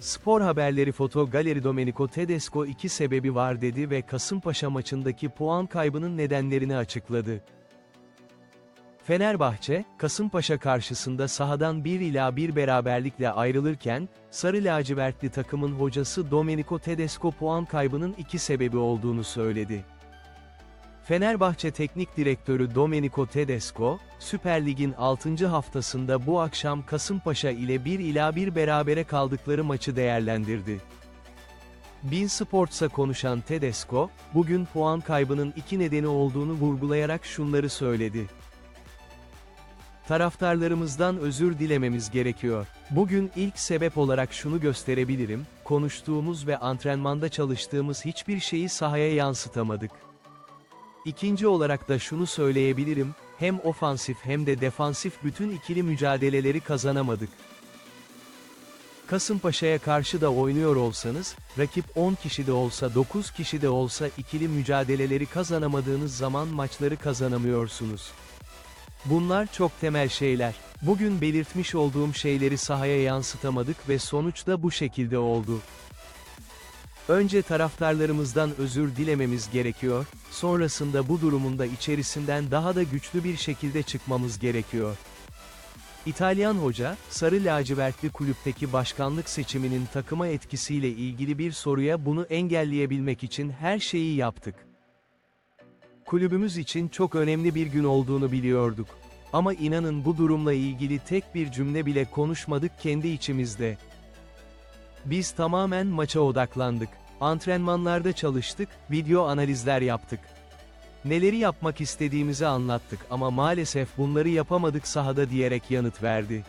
Spor haberleri foto galeri Domenico Tedesco iki sebebi var dedi ve Kasımpaşa maçındaki puan kaybının nedenlerini açıkladı. Fenerbahçe, Kasımpaşa karşısında sahadan 1 ila 1 beraberlikle ayrılırken, Sarı lacivertli takımın hocası Domenico Tedesco puan kaybının iki sebebi olduğunu söyledi. Fenerbahçe Teknik Direktörü Domenico Tedesco, Süper Lig'in 6. haftasında bu akşam Kasımpaşa ile 1 ila 1 berabere kaldıkları maçı değerlendirdi. Bin Sports'a konuşan Tedesco, bugün puan kaybının iki nedeni olduğunu vurgulayarak şunları söyledi. Taraftarlarımızdan özür dilememiz gerekiyor. Bugün ilk sebep olarak şunu gösterebilirim, konuştuğumuz ve antrenmanda çalıştığımız hiçbir şeyi sahaya yansıtamadık. İkinci olarak da şunu söyleyebilirim, hem ofansif hem de defansif bütün ikili mücadeleleri kazanamadık. Kasımpaşa'ya karşı da oynuyor olsanız, rakip 10 kişi de olsa 9 kişi de olsa ikili mücadeleleri kazanamadığınız zaman maçları kazanamıyorsunuz. Bunlar çok temel şeyler. Bugün belirtmiş olduğum şeyleri sahaya yansıtamadık ve sonuç da bu şekilde oldu. Önce taraftarlarımızdan özür dilememiz gerekiyor, sonrasında bu durumun da içerisinden daha da güçlü bir şekilde çıkmamız gerekiyor. İtalyan hoca, Sarı Lacivertli kulüpteki başkanlık seçiminin takıma etkisiyle ilgili bir soruya bunu engelleyebilmek için her şeyi yaptık. Kulübümüz için çok önemli bir gün olduğunu biliyorduk. Ama inanın bu durumla ilgili tek bir cümle bile konuşmadık kendi içimizde. Biz tamamen maça odaklandık. Antrenmanlarda çalıştık, video analizler yaptık. Neleri yapmak istediğimizi anlattık ama maalesef bunları yapamadık sahada diyerek yanıt verdi.